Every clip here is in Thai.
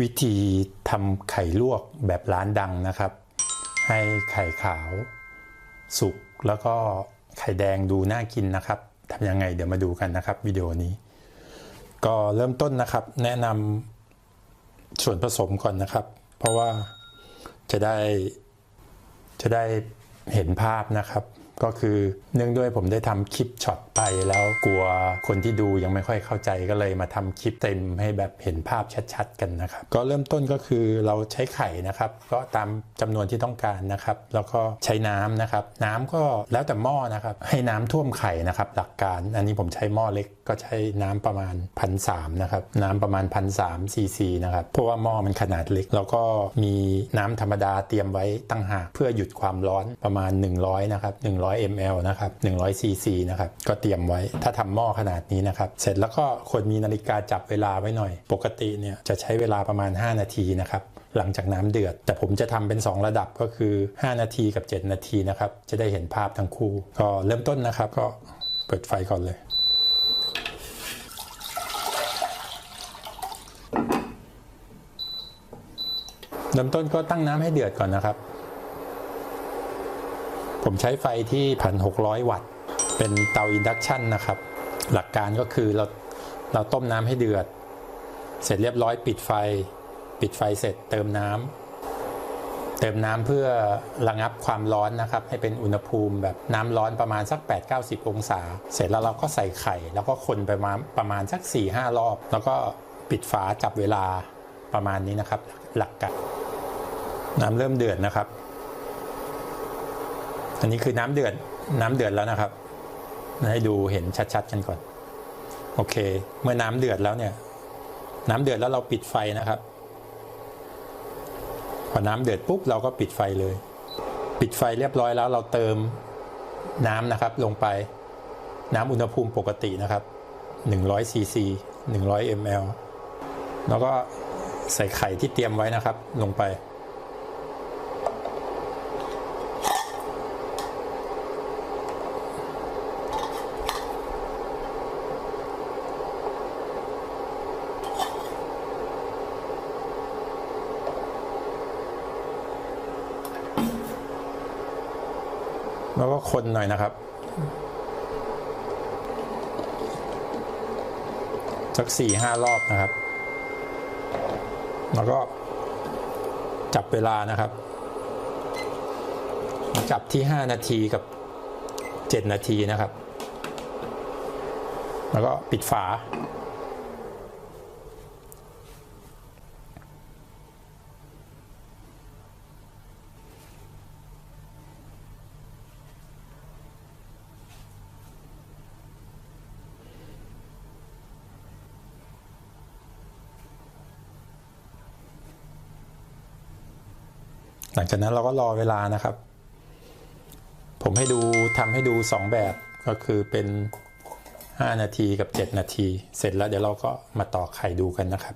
วิธีทำไข่ลวกแบบร้านดังนะครับ ให้ไข่ขาว สุกแล้วก็ไข่แดงดูน่ากินนะครับทำยังไงเดี๋ยวมาดูกันนะครับวิดีโอนี้ ก็เริ่มต้นนะครับ แนะนำส่วนผสมก่อนนะครับ เพราะว่าจะได้จะได้เห็นภาพนะครับ ก็คือเนื่องด้วยผมได้ทำคลิปช็อตไปแล้วกลัวคนที่ดูยังไม่ค่อยเข้าใจก็เลยมาทำคลิปเต็มให้แบบเห็นภาพชัดๆกันนะครับ ก็เริ่มต้นก็คือเราใช้ไข่นะครับ ก็ตามจำนวนที่ต้องการนะครับ แล้วก็ใช้น้ำนะครับ น้ำก็แล้วแต่หม้อนะครับ ให้น้ำท่วมไข่นะครับหลักการอันนี้ผมใช้หม้อเล็กก็ใช้น้ำประมาณพันสามนะครับน้ำประมาณพันสามซีซีนะครับเพราะว่าหม้อมันขนาดเล็ก แล้วก็มีน้ำธรรมดาเตรียมไว้ตั้งหากเพื่อหยุดความร้อนประมาณ 100นะครับ100 100 ml นะครับ100 cc นะครับก็เตรียมไว้ถ้าทำหม้อขนาดนี้นะครับ เสร็จแล้วก็ควรมีนาฬิกาจับเวลาไว้หน่อย ปกติเนี่ยจะใช้เวลาประมาณ 5 นาทีนะครับหลังจากน้ำเดือด แต่ผมจะทำเป็น 2 ระดับก็คือ 5 นาทีกับ 7 นาทีนะครับจะได้เห็นภาพทั้งคู่ ก็เริ่มต้นนะครับก็เปิดไฟก่อนเลยเริ่มต้นก็ตั้งน้ำให้เดือดก่อนนะครับ ผมใช้ไฟที่ 1,600 วัตต์ เป็นเตาอินดักชันนะครับ หลักการก็คือเราเราต้มน้ำให้เดือด เสร็จเรียบร้อยปิดไฟ ปิดไฟเสร็จเติมน้ำเติมน้ำเพื่อระงับความร้อนนะครับ ให้เป็นอุณหภูมิแบบน้ำร้อนประมาณสัก 8-90 องศา เสร็จแล้วเราก็ใส่ไข่ แล้วก็คนไปมาประมาณสัก 4-5 รอบ แล้วก็ปิดฝาจับเวลาประมาณนี้นะครับ หลักการน้ำเริ่มเดือดนะครับ อันนี้คือน้ำเดือดน้ำเดือดแล้วนะครับ ให้ดูเห็นชัดๆกันก่อน โอเค เมื่อน้ำเดือดแล้วเนี่ย น้ำเดือดแล้วเราปิดไฟนะครับ พอน้ำเดือดปุ๊บเราก็ปิดไฟเลย ปิดไฟเรียบร้อยแล้วเราเติมน้ำนะครับ ลงไปน้ำอุณหภูมิปกตินะครับ100ซีซี100 ml แล้วก็ใส่ไข่ที่เตรียมไว้นะครับ ลงไป แล้วก็คนหน่อยนะครับสักสี่ห้ารอบนะครับ แล้วก็จับเวลานะครับ จับที่ห้านาทีกับเจ็ดนาทีนะครับ แล้วก็ปิดฝา หลังจากนั้นเราก็รอเวลานะครับ ผมให้ดูทำให้ดู 2 แบบก็คือเป็น 5 นาทีกับ 7 นาที เสร็จแล้วเดี๋ยวเราก็มาต่อไข่ดูกันนะครับ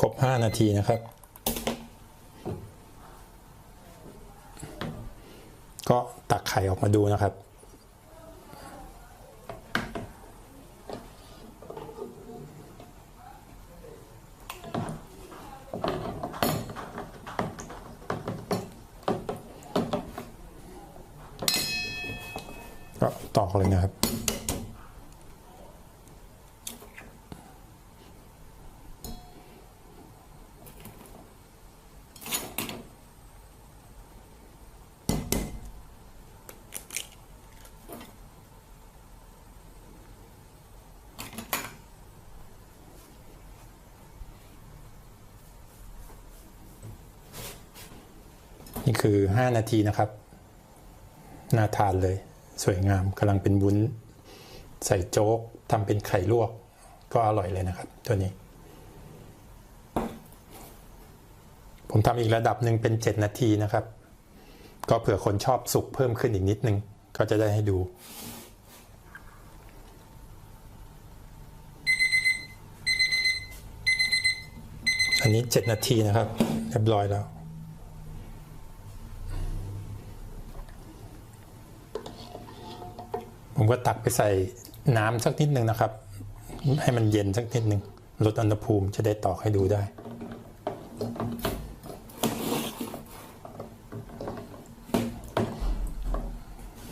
ครบ 5 นาทีนะครับ ก็ตักไข่ออกมาดูนะครับ ก็ตอกเลยนะครับ นี่คือ 5 นาทีนะครับ น่าทานเลย สวยงามกำลังเป็นวุ้น ใส่โจ๊กทำเป็นไข่ลวก ก็อร่อยเลยนะครับ ตัวนี้ ผมทำอีกระดับหนึ่งเป็น 7 นาทีนะครับ ก็เผื่อคนชอบสุกเพิ่มขึ้นอีกนิดนึง ก็จะได้ให้ดูอันนี้ 7 นาทีนะครับ เรียบร้อยแล้ว ผมก็ตักไปใส่น้ำสักนิดนึงนะครับ ให้มันเย็นสักนิดนึงลดอุณหภูมิจะได้ตอกให้ดูได้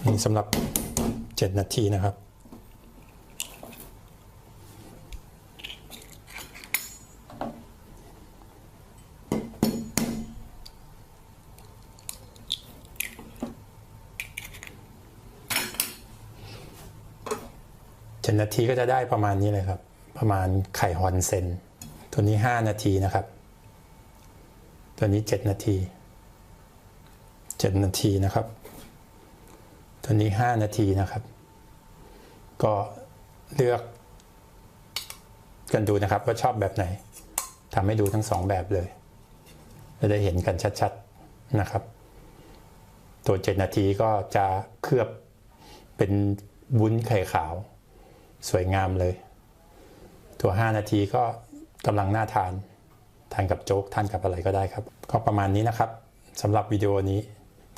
นี่สำหรับ 7 นาทีนะครับ เจ็ดนาทีก็จะได้ประมาณนี้เลยครับ ประมาณไข่ฮอนเซนตัวนี้ห้านาทีนะครับ ตัวนี้เจ็ดนาทีเจ็ดนาทีนะครับ ตัวนี้ห้านาทีนะครับ ก็เลือกกันดูนะครับว่าชอบแบบไหนทำให้ดูทั้งสองแบบเลยจะได้เห็นกันชัดๆนะครับ ตัวเจ็ดนาทีก็จะเคลือบเป็นวุ้นไข่ขาว สวยงามเลย ตัว 5 นาทีก็กำลังน่าทาน ทานกับโจ๊ก ทานกับอะไรก็ได้ครับ ก็ประมาณนี้นะครับสำหรับวิดีโอนี้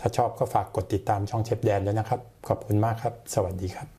ถ้าชอบก็ฝากกดติดตามช่องเชฟแดนด้วยนะครับ ขอบคุณมากครับ สวัสดีครับ